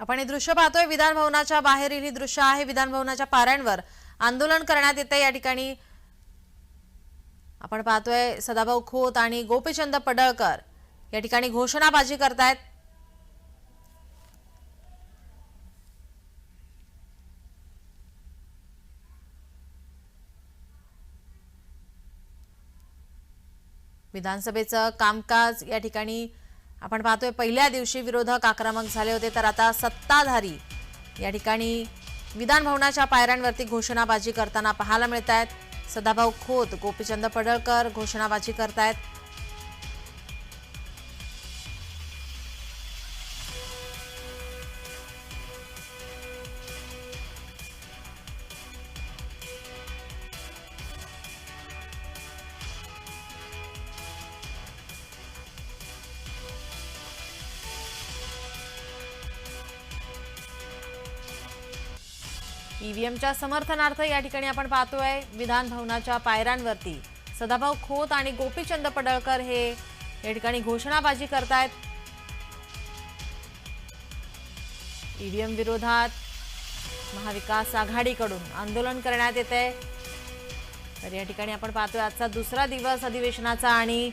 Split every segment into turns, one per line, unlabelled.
आपण हे दृश्य पाहतोय विधान भवनाच्या बाहेरील ही दृश्य आहे. विधान भवनाच्या पाऱ्यांवर आंदोलन करण्यात येते या ठिकाणी. आपण पाहतोय सदाभाऊ खोत आणि गोपीचंद पडळकर या ठिकाणी घोषणाबाजी करतायत. विधानसभेचं कामकाज या ठिकाणी आपण पाहतोय पहिल्या दिवशी विरोधक आक्रमक झाले होते तर आता सत्ताधारी या ठिकाणी विधान भवनाच्या पायऱ्यांवरती घोषणाबाजी करताना पाहायला मिळत आहेत सदाभाऊ खोत गोपीचंद पडळकर घोषणाबाजी करतायत. ईव्हीएमच्या समर्थनार्थ या ठिकाणी आपण पाहतोय विधान भवनाच्या पायऱ्यांवरती सदाभाऊ खोत आणि गोपीचंद पडळकर हे या ठिकाणी घोषणाबाजी करतायत. ईव्हीएम विरोधात महाविकास आघाडीकडून आंदोलन करण्यात येत आहे तर या ठिकाणी आपण पाहतोय आजचा दुसरा दिवस अधिवेशनाचा आणि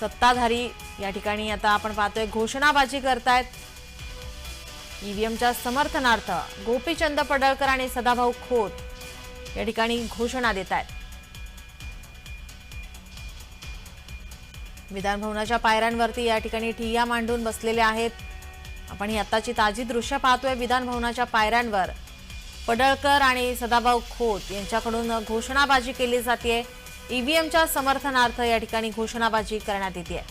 सत्ताधारी या ठिकाणी आता आपण पाहतोय घोषणाबाजी करतायत. ईव्हीएमच्या समर्थनार्थ गोपीचंद पडळकर आणि सदाभाऊ खोत या ठिकाणी घोषणा देत आहेत. विधान भवनाच्या पायऱ्यांवरती या ठिकाणी ठिय्या मांडून बसलेले आहेत. आपण ही आत्ताची ताजी दृश्य पाहतोय. विधान भवनाच्या पायऱ्यांवर पडळकर आणि सदाभाऊ खोत यांच्याकडून घोषणाबाजी केली जाते ईव्हीएमच्या समर्थनार्थ या ठिकाणी घोषणाबाजी करण्यात येते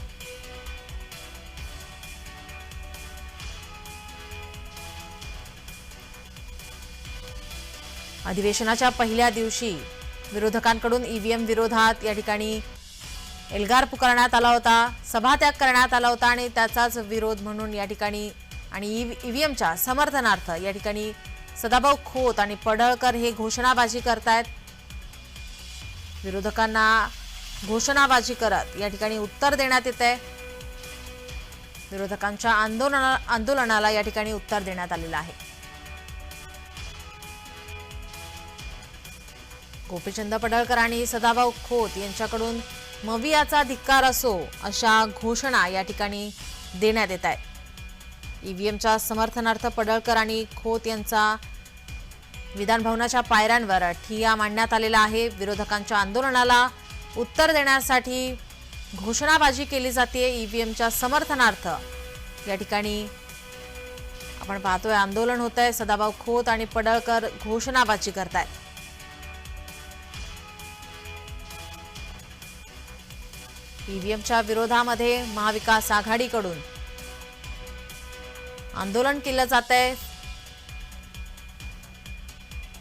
अधिवेशनाच्या पहिल्या दिवशी विरोधकांकडून ईव्हीएम विरोधात या ठिकाणी एल्गार पुकारण्यात आला होता सभात्याग करण्यात आला होता आणि त्याचाच विरोध म्हणून या ठिकाणी आणि ईव्हीएमच्या समर्थनार्थ या ठिकाणी सदाभाऊ खोत आणि पडळकर हे घोषणाबाजी करतायत. विरोधकांना घोषणाबाजी करत या ठिकाणी उत्तर देण्यात येत आहे विरोधकांच्या आंदोलना आंदोलनाला या ठिकाणी उत्तर देण्यात आलेलं आहे. गोपीचंद पडळकर आणि सदाभाऊ खोत यांच्याकडून मवियाचा धिक्कार असो अशा घोषणा या ठिकाणी देण्यात येत आहेत. ईव्हीएमच्या समर्थनार्थ पडळकर आणि खोत यांचा विधान भवनाच्या पायऱ्यांवर ठिया मांडण्यात आलेला आहे. विरोधकांच्या आंदोलनाला उत्तर देण्यासाठी घोषणाबाजी केली जाते ईव्हीएमच्या समर्थनार्थ या ठिकाणी आपण पाहतोय आंदोलन होत आहे सदाभाऊ खोत आणि पडळकर घोषणाबाजी करतायत. ईव्हीएमच्या विरोधामध्ये महाविकास आघाडीकडून आंदोलन केलं जात आहे.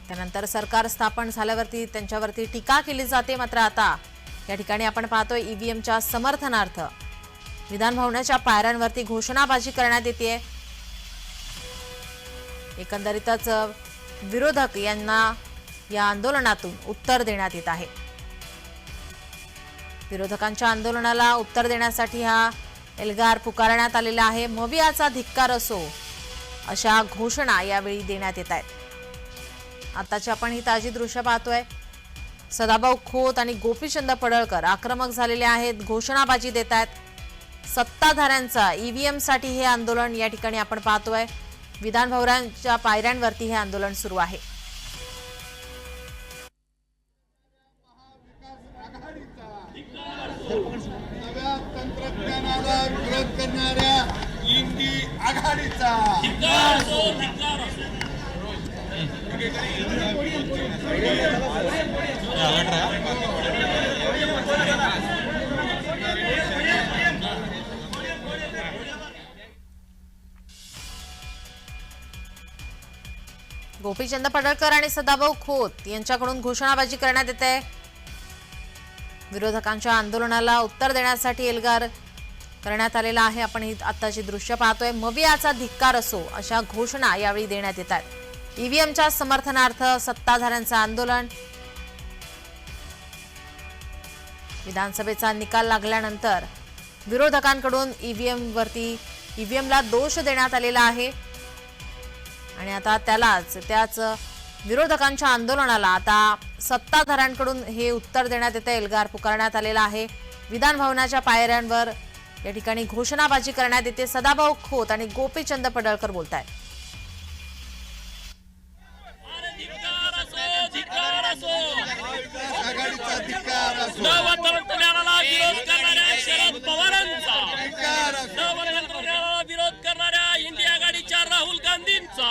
त्यानंतर सरकार स्थापन झाल्यावरती त्यांच्यावरती टीका केली जाते. मात्र आता या ठिकाणी आपण पाहतोय ईव्हीएमच्या समर्थनार्थ विधान भवनाच्या पायऱ्यांवरती घोषणाबाजी करण्यात येते. एकंदरीतच विरोधक यांना या आंदोलनातून उत्तर देण्यात येत आहे. विरोधकांच्या आंदोलनाला उत्तर देण्यासाठी हा एल्गार पुकारण्यात आलेला आहे. मवियाचा धिक्कार असो अशा घोषणा यावेळी देण्यात येत आहेत. आताची आपण ही ताजी दृश्य पाहतोय. सदाभाऊ खोत आणि गोपीचंद पडळकर आक्रमक झालेले आहेत घोषणाबाजी देत आहेत. सत्ताधाऱ्यांचा ईव्हीएमसाठी हे आंदोलन या ठिकाणी आपण पाहतोय. विधान भवनाच्या पायऱ्यांवरती हे आंदोलन सुरू आहे.
विरोध करणाऱ्या इंडी आघाडीचा.
गोपीचंद पडळकर आणि सदाभाऊ खोत यांच्याकडून घोषणाबाजी करण्यात येते. विरोधकांच्या आंदोलनाला उत्तर देण्यासाठी एल्गार करण्यात आलेला आहे. आपण ही आताची दृश्य पाहतोय. मवियाचा धिक्कार असो अशा घोषणा यावेळी देण्यात येत आहेत. ईव्हीएमच्या समर्थनार्थ सत्ताधाऱ्यांचं आंदोलन. विधानसभेचा निकाल लागल्यानंतर विरोधकांकडून ईव्हीएम वरती ईव्हीएमला दोष देण्यात आलेला आहे. आणि आता त्यालाच त्याच विरोधकांच्या आंदोलनाला आता सत्ताधाऱ्यांकडून हे उत्तर देण्यात येतं. एल्गार पुकारण्यात आलेला आहे. विधान भवनाच्या पायऱ्यांवर या ठिकाणी घोषणाबाजी करण्यात येते. सदाभाऊ खोत आणि गोपीचंद पडळकर बोलत आहेत
असो असो विरोध करणाऱ्या विरोध इंडिया आघाडीच्या राहुल गांधींचा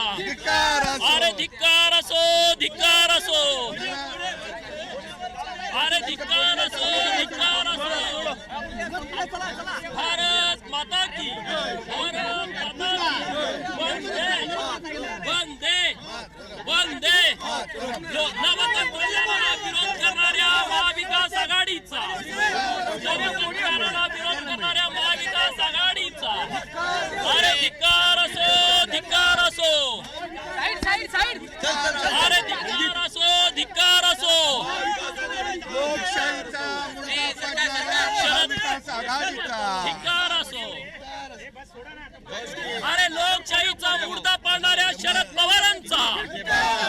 अरे धिक्कार असो धिक्कार असो. अरे धिक्कार धिक्कार असो भारत माता की भारत माता की वंदे। वंदे। वंदे लो- नवतंत्रज्ञानाला विरोध करणाऱ्या महाविकास आघाडीचा नवतंत्रज्ञानाला विरोध करणाऱ्या महाविकास आघाडीचा अरे धिक्कार असो धिक्कार असो. अरे धिक्कार असो धिक्कार असो
लोकशाहीचा मुलगा पडणाऱ्या महाविकास आघाडीचा
धिक्कार असो. अरे लोकशाहीचा मुर्दा पाडणाऱ्या शरद पवारांचा.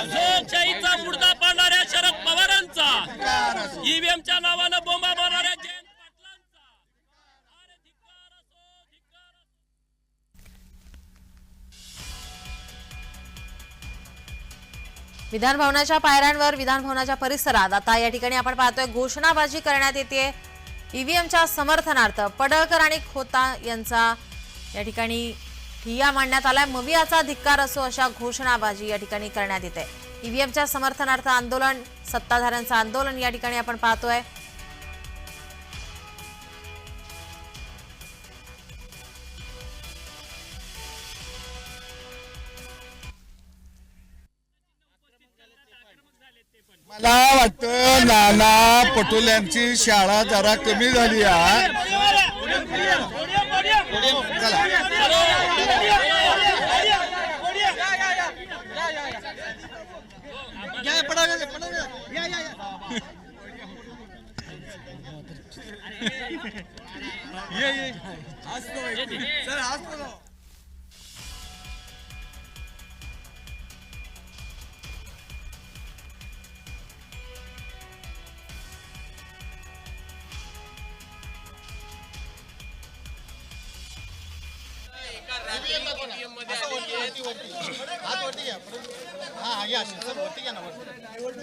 लोकशाहीचा मुर्दा पाडणाऱ्या शरद पवारांचा. ईव्हीएमच्या नावानं बोंबा मारणाऱ्या जयंत पाटलांचा. अरे धिक्कार असो धिक्कार असो
विधान भवनाच्या पायऱ्यांवर विधान भवनाच्या परिसरात आता या ठिकाणी आपण पाहतोय घोषणाबाजी करण्यात येते ईव्हीएमच्या समर्थनार्थ पडळकर आणि खोता यांचा या ठिकाणी ठिय्या मांडण्यात आलाय. मवियाचा धिक्कार असो अशा घोषणाबाजी या ठिकाणी करण्यात येते. ईव्हीएमच्या समर्थनार्थ आंदोलन सत्ताधाऱ्यांचं आंदोलन या ठिकाणी आपण पाहतोय.
मला वाटतं नाना पटोल्यांची शाळा जरा कमी झाली आहे.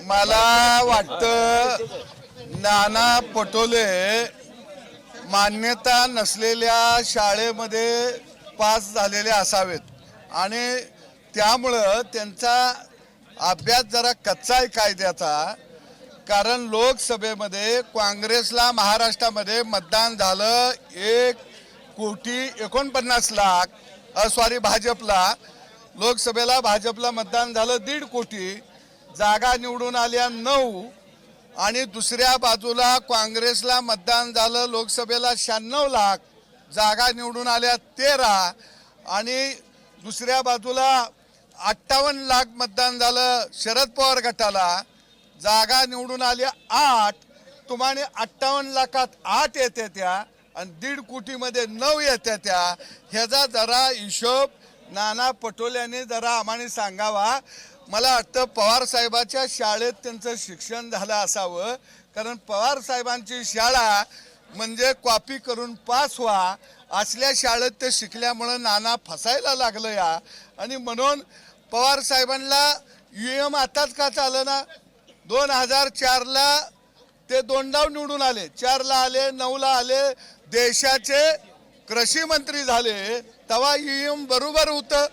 मला वाटतं नाना पटोले मान्यता नसलेल्या शाळेमध्ये पास झालेले असावेत. आणि त्यामुळं त्यांचा अभ्यास जरा कच्चा आहे कायद्याचा. कारण लोकसभेमध्ये काँग्रेसला महाराष्ट्रामध्ये मतदान झालं एक कोटी एकोणपन्नास लाख सॉरी भाजपला लोकसभेला भाजपला मतदान झालं दीड कोटी जागा निवडून आल्या नऊ आणि दुसऱ्या बाजूला काँग्रेसला मतदान झालं लोकसभेला शहाण्णव लाख जागा निवडून आल्या तेरा आणि दुसऱ्या बाजूला अठ्ठावन्न लाख मतदान झालं शरद पवार गटाला जागा निवडून आल्या आठ तुम्हाला अठ्ठावन्न लाखात आठ येत्या त्या आणि दीड कोटीमध्ये नऊ येत्या त्या. ह्याचा जरा हिशोब नाना पटोल्याने जरा आम्हाला सांगावा. मला वाटतं पवार साहेबाच्या शाळेत त्यांचं शिक्षण झालं असावं. कारण पवार साहेबांची शाळा म्हणजे कॉपी करून पास व्हा. असल्या शाळेत ते शिकल्यामुळं नाना फसायला लागलं या. आणि म्हणून पवार साहेबांना यू एम आताच का चालं ना? दोन हजार चारला ते दोनदाव निवडून आले. चारला आले नऊला आले देशाचे कृषी मंत्री झाले तेव्हा ईएम बरोबर होतं.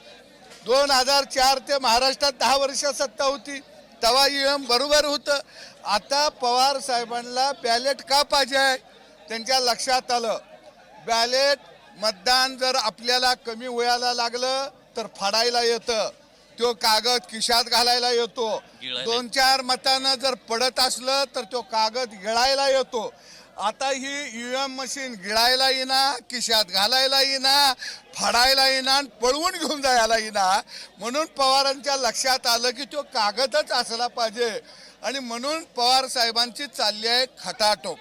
दोन हजार चार ते महाराष्ट्रात दहा वर्ष सत्ता होती तेव्हा ईएम बरोबर होतं. आता पवार साहेबांना बॅलेट का पाहिजे आहे? त्यांच्या लक्षात आलं. बॅलेट मतदान जर आपल्याला कमी वयाला लागलं तर फाडायला येतं. तो कागद खिशात घालायला येतो. दोन चार मतानं जर पडत असलं तर तो कागद गिळायला येतो. आता ही यू एम मशीन गिळायला येईना किशात घालायला येईना फाडायला येईना पळवून घेऊन जायला येईना. म्हणून पवारांच्या लक्षात आलं की तो कागदच असला पाहिजे. आणि म्हणून पवार साहेबांची चालली आहे खटाटोप.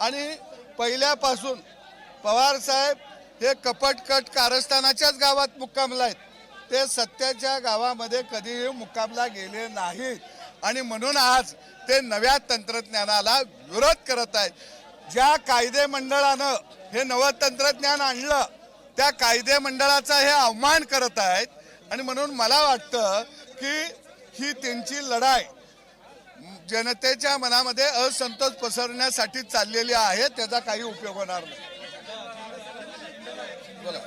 आणि पहिल्यापासून पवार साहेब हे कपटकट कारस्थानाच्याच गावात मुक्कामला आहेत. ते सत्याच्या गावामध्ये कधीही मुक्कामला गेले नाहीत. आणि म्हणून आज ते नव्या तंत्रज्ञानाला विरोध करत आहेत. ज्या कायदे मंडळानं हे नवं तंत्रज्ञान आणलं त्या कायदे मंडळाचा हे अवमान करत आहेत. आणि म्हणून मला वाटतं की ही त्यांची लढाई जनतेच्या मनामध्ये असंतोष पसरण्यासाठी चाललेली आहे त्याचा काही उपयोग होणार नाही. बोला.